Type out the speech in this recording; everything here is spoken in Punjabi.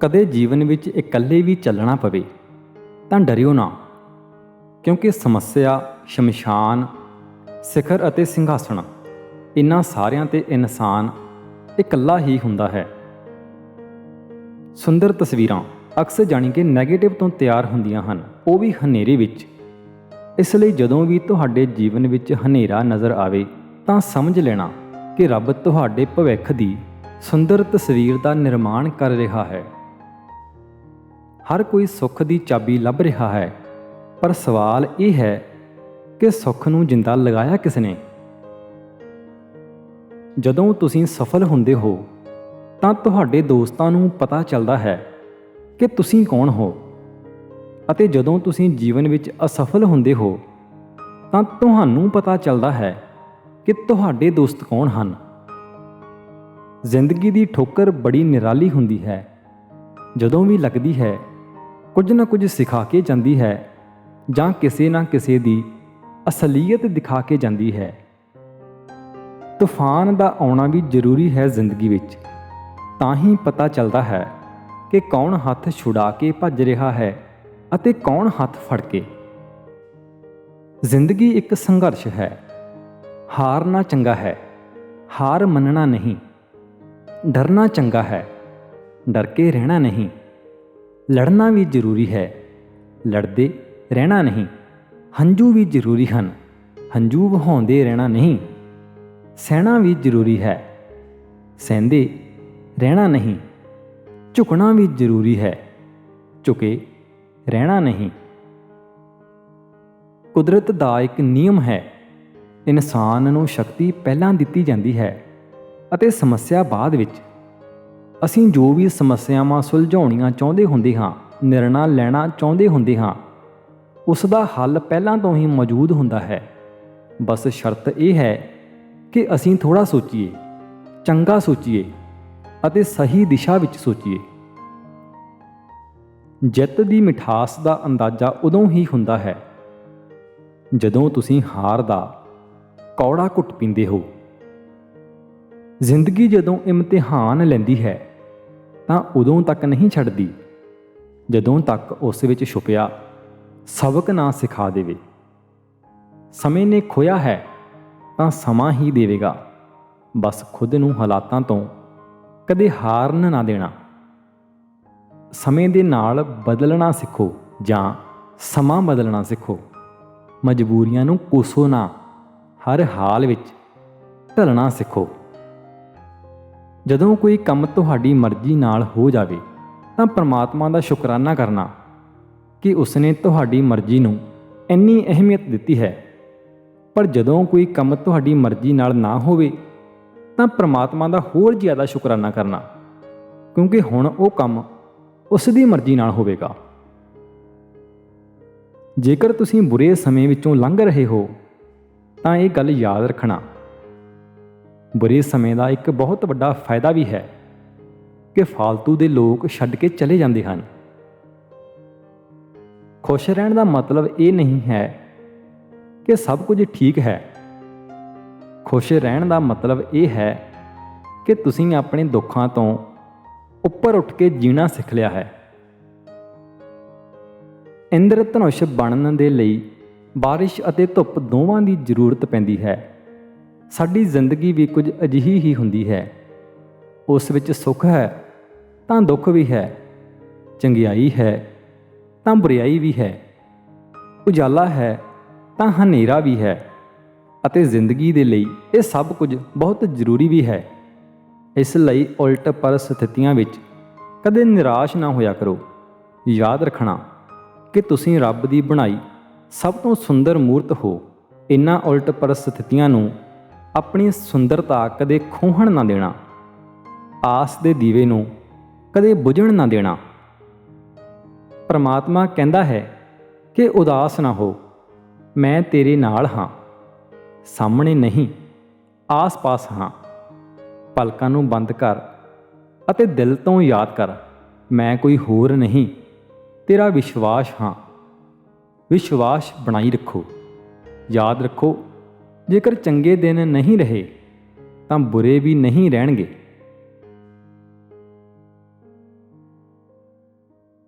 ਕਦੇ ਜੀਵਨ ਵਿੱਚ ਇਕੱਲੇ ਵੀ ਚੱਲਣਾ ਪਵੇ, ਤਾਂ ਡਰਿਓ ਨਾ। ਕਿਉਂਕਿ ਸਮੱਸਿਆ, ਸ਼ਮਸ਼ਾਨ, ਸਿਖਰ ਅਤੇ ਸਿੰਘਾਸਣ, ਇਨ੍ਹਾਂ ਸਾਰਿਆਂ ਤੇ ਇਨਸਾਨ ਇਕੱਲਾ ਹੀ ਹੁੰਦਾ ਹੈ। ਸੁੰਦਰ ਤਸਵੀਰਾਂ ਅਕਸਰ ਜਾਣੀ ਕਿ 네ਗੇਟਿਵ ਤੋਂ ਤਿਆਰ ਹੁੰਦੀਆਂ ਹਨ। ਉਹ ਵੀ ਹਨੇਰੇ ਵਿੱਚ। ਇਸ ਲਈ ਜਦੋਂ ਵੀ ਤੁਹਾਡੇ ਜੀਵਨ ਵਿੱਚ ਹਨੇਰਾ ਨਜ਼ਰ ਆਵੇ, ਤਾਂ ਸਮਝ ਲੈਣਾ ਕਿ ਰੱਬ ਤੁਹਾਡੇ ਭਵਿੱਖ ਦੀ ਸੁੰਦਰ ਤਸਵੀਰ ਦਾ ਨਿਰਮਾਣ ਕਰ ਰਿਹਾ ਹੈ। ਹਰ ਕੋਈ ਸੁੱਖ ਦੀ ਚਾਬੀ ਲੱਭ ਰਿਹਾ ਹੈ। ਪਰ ਸਵਾਲ ਇਹ ਹੈ ਕਿ ਸੁੱਖ ਨੂੰ ਜਿੰਦਾ ਲਗਾਇਆ ਕਿਸ ਨੇ ਜਦੋਂ ਤੁਸੀਂ ਸਫਲ ਹੁੰਦੇ ਹੋ, ਤਾਂ ਤੁਹਾਡੇ ਦੋਸਤਾਂ ਨੂੰ ਪਤਾ ਚੱਲਦਾ ਹੈ ਕਿ ਤੁਸੀਂ ਕੌਣ ਹੋ। ਅਤੇ ਜਦੋਂ ਤੁਸੀਂ ਜੀਵਨ ਵਿੱਚ ਅਸਫਲ ਹੁੰਦੇ ਹੋ, ਤਾਂ ਤੁਹਾਨੂੰ ਪਤਾ ਚੱਲਦਾ ਹੈ ਕਿ ਤੁਹਾਡੇ ਦੋਸਤ ਕੌਣ ਹਨ। ਜ਼ਿੰਦਗੀ ਦੀ ਠੋਕਰ ਬੜੀ ਨਿਰਾਲੀ ਹੁੰਦੀ ਹੈ। ਜਦੋਂ ਵੀ ਲੱਗਦੀ ਹੈ ਕੁਝ ਨਾ ਕੁਝ ਸਿਖਾ ਕੇ ਜਾਂਦੀ ਹੈ ਜਾਂ ਕਿਸੇ ਨਾ ਕਿਸੇ ਦੀ ਅਸਲੀਅਤ ਦਿਖਾ ਕੇ ਜਾਂਦੀ ਹੈ। ਤੂਫਾਨ ਦਾ ਆਉਣਾ ਵੀ ਜ਼ਰੂਰੀ ਹੈ ਜ਼ਿੰਦਗੀ ਵਿੱਚ। ਤਾਂ ਹੀ ਪਤਾ ਚੱਲਦਾ ਹੈ ਕਿ ਕੌਣ ਹੱਥ ਛੁਡਾ ਕੇ ਭੱਜ ਰਿਹਾ ਹੈ ਅਤੇ ਕੌਣ ਹੱਥ ਫੜ ਕੇ। ਜ਼ਿੰਦਗੀ ਇੱਕ ਸੰਘਰਸ਼ ਹੈ। ਹਾਰਨਾ ਚੰਗਾ ਹੈ, ਹਾਰ ਮੰਨਣਾ ਨਹੀਂ। ਡਰਨਾ ਚੰਗਾ ਹੈ, ਡਰ ਕੇ ਰਹਿਣਾ ਨਹੀਂ। ਲੜਨਾ ਵੀ ਜ਼ਰੂਰੀ ਹੈ। ਲੜਦੇ ਰਹਿਣਾ ਨਹੀਂ। ਹੰਝੂ ਵੀ ਜ਼ਰੂਰੀ ਹਨ। ਹੰਝੂ ਵਹਾਉਂਦੇ ਰਹਿਣਾ ਨਹੀਂ। ਸਹਿਣਾ ਵੀ ਜ਼ਰੂਰੀ ਹੈ। ਸਹਿੰਦੇ ਰਹਿਣਾ ਨਹੀਂ। ਝੁਕਣਾ ਵੀ ਜ਼ਰੂਰੀ ਹੈ। ਝੁਕੇ ਰਹਿਣਾ ਨਹੀਂ। ਕੁਦਰਤ ਦਾ ਇੱਕ ਨਿਯਮ ਹੈ। ਇਨਸਾਨ ਨੂੰ ਸ਼ਕਤੀ ਪਹਿਲਾਂ ਦਿੱਤੀ ਜਾਂਦੀ ਹੈ ਅਤੇ ਸਮੱਸਿਆ ਬਾਅਦ ਵਿੱਚ ਅਸੀਂ ਜੋ ਵੀ ਸਮੱਸਿਆਵਾਂ ਸੁਲਝਾਉਣੀਆਂ ਚਾਹੁੰਦੇ ਹੁੰਦੇ ਹਾਂ, ਨਿਰਣਾ ਲੈਣਾ ਚਾਹੁੰਦੇ ਹੁੰਦੇ ਹਾਂ, ਉਸ ਦਾ ਹੱਲ ਪਹਿਲਾਂ ਤੋਂ ਹੀ ਮੌਜੂਦ ਹੁੰਦਾ ਹੈ। ਬਸ ਸ਼ਰਤ ਇਹ ਹੈ ਕਿ ਅਸੀਂ ਥੋੜਾ ਸੋਚੀਏ, ਚੰਗਾ ਸੋਚੀਏ ਅਤੇ ਸਹੀ ਦਿਸ਼ਾ ਵਿੱਚ ਸੋਚੀਏ। ਜਿੱਤ ਦੀ ਮਿਠਾਸ ਦਾ ਅੰਦਾਜ਼ਾ ਉਦੋਂ ਹੀ ਹੁੰਦਾ ਹੈ ਜਦੋਂ ਤੁਸੀਂ ਹਾਰ ਦਾ ਕੌੜਾ ਘੁੱਟ ਪੀਂਦੇ ਹੋ। ਜ਼ਿੰਦਗੀ ਜਦੋਂ ਇਮਤਿਹਾਨ ਲੈਂਦੀ ਹੈ ਤਾਂ ਉਦੋਂ ਤੱਕ ਨਹੀਂ ਛੱਡਦੀ। ਜਦੋਂ ਤੱਕ ਉਸ ਵਿੱਚ ਛੁਪਿਆ, ਸਬਕ ਨਾ ਸਿਖਾ ਦੇਵੇ। ਸਮੇਂ ਨੇ ਖੋਇਆ ਹੈ, ਤਾਂ ਸਮਾਂ ਹੀ ਦੇਵੇਗਾ। ਬਸ ਖੁਦ ਨੂੰ ਹਾਲਾਤਾਂ ਤੋਂ ਕਦੇ ਹਾਰਨ ਨਾ ਦੇਣਾ। ਸਮੇਂ ਦੇ ਨਾਲ ਬਦਲਣਾ ਸਿੱਖੋ ਜਾਂ ਸਮਾਂ ਬਦਲਣਾ ਸਿੱਖੋ। ਮਜਬੂਰੀਆਂ ਨੂੰ ਕੋਸੋ ਨਾ। ਹਰ ਹਾਲ ਵਿੱਚ ਢਲਣਾ ਸਿੱਖੋ। ਜਦੋਂ ਕੋਈ ਕੰਮ ਤੁਹਾਡੀ ਮਰਜ਼ੀ ਨਾਲ ਹੋ ਜਾਵੇ, ਤਾਂ ਪਰਮਾਤਮਾ ਦਾ ਸ਼ੁਕਰਾਨਾ ਕਰਨਾ ਕਿ ਉਸਨੇ ਤੁਹਾਡੀ ਮਰਜ਼ੀ ਨੂੰ ਇੰਨੀ ਅਹਿਮੀਅਤ ਦਿੱਤੀ ਹੈ। ਪਰ ਜਦੋਂ ਕੋਈ ਕੰਮ ਤੁਹਾਡੀ ਮਰਜ਼ੀ ਨਾਲ ਨਾ ਹੋਵੇ, ਤਾਂ ਪ੍ਰਮਾਤਮਾ ਦਾ ਹੋਰ ਜ਼ਿਆਦਾ ਸ਼ੁਕਰਾਨਾ ਕਰਨਾ, ਕਿਉਂਕਿ ਹੁਣ ਉਹ ਕੰਮ ਉਸ ਦੀ ਮਰਜ਼ੀ ਨਾਲ ਹੋਵੇਗਾ। ਜੇਕਰ ਤੁਸੀਂ ਬੁਰੇ ਸਮੇਂ ਵਿੱਚੋਂ ਲੰਘ ਰਹੇ ਹੋ, ਤਾਂ ਇਹ ਗੱਲ ਯਾਦ ਰੱਖਣਾ। ਬੁਰੇ ਸਮੇਂ ਦਾ ਇੱਕ ਬਹੁਤ ਵੱਡਾ ਫਾਇਦਾ ਵੀ ਹੈ ਕਿ ਫਾਲਤੂ ਦੇ ਲੋਕ ਛੱਡ ਕੇ ਚਲੇ ਜਾਂਦੇ ਹਨ। ਖੁਸ਼ ਰਹਿਣ ਦਾ ਮਤਲਬ ਇਹ ਨਹੀਂ ਹੈ ਕਿ ਸਭ ਕੁਝ ਠੀਕ ਹੈ। ਖੁਸ਼ ਰਹਿਣ ਦਾ ਮਤਲਬ ਇਹ ਹੈ ਕਿ ਤੁਸੀਂ ਆਪਣੇ ਦੁੱਖਾਂ ਤੋਂ ਉੱਪਰ ਉੱਠ ਕੇ ਜੀਣਾ ਸਿੱਖ ਲਿਆ ਹੈ। ਇੰਦਰ ਧਨੁਸ਼ ਬਣਨ ਦੇ ਲਈ ਬਾਰਿਸ਼ ਅਤੇ ਧੁੱਪ ਦੋਵਾਂ ਦੀ ਜ਼ਰੂਰਤ ਪੈਂਦੀ ਹੈ। ਸਾਡੀ ਜ਼ਿੰਦਗੀ ਵੀ ਕੁਝ ਅਜਿਹੀ ਹੀ ਹੁੰਦੀ ਹੈ। ਉਸ ਵਿੱਚ ਸੁੱਖ ਹੈ, ਤਾਂ ਦੁੱਖ ਵੀ ਹੈ, ਚੰਗਿਆਈ ਹੈ, ਤਾਂ ਬੁਰੀਾਈ ਵੀ ਹੈ। ਉਜਾਲਾ ਹੈ, ਤਾਂ ਹਨੇਰਾ ਵੀ ਹੈ ਅਤੇ ਜ਼ਿੰਦਗੀ ਦੇ ਲਈ ਇਹ ਸਭ ਕੁਝ ਬਹੁਤ ਜ਼ਰੂਰੀ ਵੀ ਹੈ। ਇਸ ਲਈ ਉਲਟ ਪਰ ਸਥਿਤੀਆਂ ਵਿੱਚ ਕਦੇ ਨਿਰਾਸ਼ ਨਾ ਹੋਇਆ ਕਰੋ। ਯਾਦ ਰੱਖਣਾ ਕਿ ਤੁਸੀਂ ਰੱਬ ਦੀ ਬਣਾਈ ਸਭ ਤੋਂ ਸੁੰਦਰ ਮੂਰਤ ਹੋ। ਇਨ੍ਹਾਂ ਉਲਟ ਪਰਿਸਥਿਤੀਆਂ ਨੂੰ ਆਪਣੀ ਸੁੰਦਰਤਾ ਕਦੇ ਖੋਹਣ ਨਾ ਦੇਣਾ। ਆਸ ਦੇ ਦੀਵੇ ਨੂੰ ਕਦੇ ਬੁਝਣ ਨਾ ਦੇਣਾ। ਪ੍ਰਮਾਤਮਾ ਕਹਿੰਦਾ ਹੈ ਕਿ ਉਦਾਸ ਨਾ ਹੋ, ਮੈਂ ਤੇਰੇ ਨਾਲ ਹਾਂ, ਸਾਹਮਣੇ ਨਹੀਂ, ਆਸ-ਪਾਸ ਹਾਂ। ਪਲਕਾਂ ਨੂੰ ਬੰਦ ਕਰ ਅਤੇ ਦਿਲ ਤੋਂ ਯਾਦ ਕਰ, ਮੈਂ ਕੋਈ ਹੋਰ ਨਹੀਂ, ਤੇਰਾ ਵਿਸ਼ਵਾਸ ਹਾਂ। ਵਿਸ਼ਵਾਸ ਬਣਾਈ ਰੱਖੋ, ਯਾਦ ਰੱਖੋ ਜੇਕਰ ਚੰਗੇ ਦਿਨ ਨਹੀਂ ਰਹੇ ਤਾਂ ਬੁਰੇ ਵੀ ਨਹੀਂ ਰਹਿਣਗੇ।